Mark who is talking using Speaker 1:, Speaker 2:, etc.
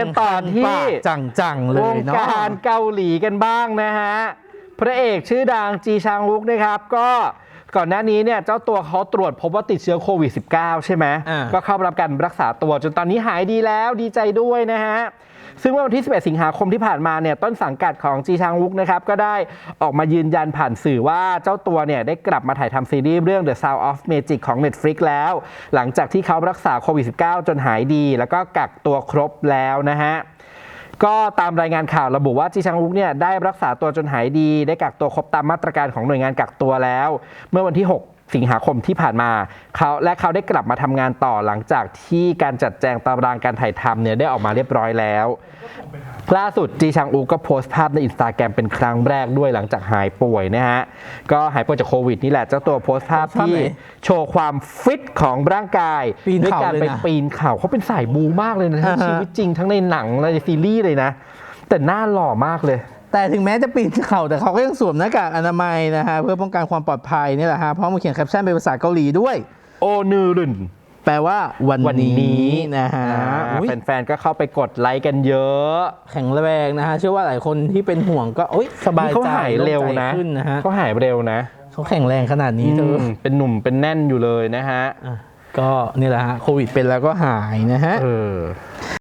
Speaker 1: กันต่อที่
Speaker 2: จังๆเล
Speaker 1: วยง
Speaker 2: เนาะ
Speaker 1: การเกาหลีกันบ้างนะฮะ พระเอกชื่อดังจีชางวุกนะครับ ก็ก่อนหน้านี้เนี่ยเจ้าตัวเขาตรวจพบว่าติดเชื้อโควิด -19 ใช่ไหม
Speaker 2: อ่า
Speaker 1: ก็เข้ารับการรักษาตัวจนตอนนี้หายดีแล้วดีใจด้วยนะฮะ ซึ่งเมื่อวันที่ 11 สิงหาคมที่ผ่านมาเนี่ยต้นสังกัดของจีชางวุกนะครับก็ได้ออกมายืนยันผ่านสื่อว่าเจ้าตัวเนี่ยได้กลับมาถ่ายทำซีรีส์เรื่อง The Sound of Magic ของ Netflix แล้ว หลังจากที่เขารักษาโควิด -19 จนหายดี แล้วก็กักตัวครบแล้วนะฮะก็ตามรายงานข่าวระบุว่าจีชังวุกเนี่ยได้รักษาตัวจนหายดี ได้กักตัวครบตามมาตรการของหน่วยงานกักตัวแล้ว เมื่อวันที่ 6 สิงหาคมที่ผ่านมาเขาและเขาได้กลับมาทำงานต่อหลังจากที่การจัดแจงตารางการถ่ายทำเนี่ยได้ออกมาเรียบร้อยแล้วล่าสุดจีชังอูก็โพสต์ภาพในอินสตาแกรมเป็นครั้งแรกด้วยหลังจากหายป่วยนะฮะ ก็หายป่วยจากโควิดนี่แหละเจ้าตัวโพสต์ภาพ
Speaker 2: ภาพ
Speaker 1: ที่
Speaker 2: ไหน
Speaker 1: โชว์ความฟิตของร่างกาย
Speaker 2: ปีน
Speaker 1: ด้วย
Speaker 2: เขา
Speaker 1: การ
Speaker 2: เลย
Speaker 1: ไป
Speaker 2: นะ
Speaker 1: ปีนเขาเขาเป็นสายบูมากเลยนะทั้ง
Speaker 2: อ่าฮะ
Speaker 1: ชีวิตจริงทั้งในหนังและในซีรีส์เลยนะ แต่หน้าหล่อมากเลย
Speaker 2: แต่ถึงแม้จะปีนเขาแต่เขาก็ยังสวมหน้ากากอนามัยนะฮะเพื่อป้องกันความปลอดภัยนี่แหละฮะเพราะมาเขียนแคปชั่นเป็นภาษาเกาหลีด้วย
Speaker 1: โอนูรุน
Speaker 2: แปลว่าวัน
Speaker 1: วันนี้
Speaker 2: นี้นะฮะ
Speaker 1: อ่า
Speaker 2: อุ๊ย
Speaker 1: แฟนๆก็เข้าไปกดไลค์กันเยอะ
Speaker 2: แข็งแรงนะฮะเชื่อว่าหลายคนที่เป็นห่วงก็โอ๊ยสบาย
Speaker 1: นี่เขา
Speaker 2: ใจ
Speaker 1: หายเร็วนะ
Speaker 2: โล่งใจขึ้นนะฮะ
Speaker 1: เขาหายเร็วนะ
Speaker 2: เขาแข็งแรงขนาดนี้เธอ
Speaker 1: มเป็นหนุ่มเป็นแน่นอยู่เลยนะฮะ
Speaker 2: อะก็นี่แหละฮะโควิดเป็นแล้วก็หายนะฮะ
Speaker 1: เออ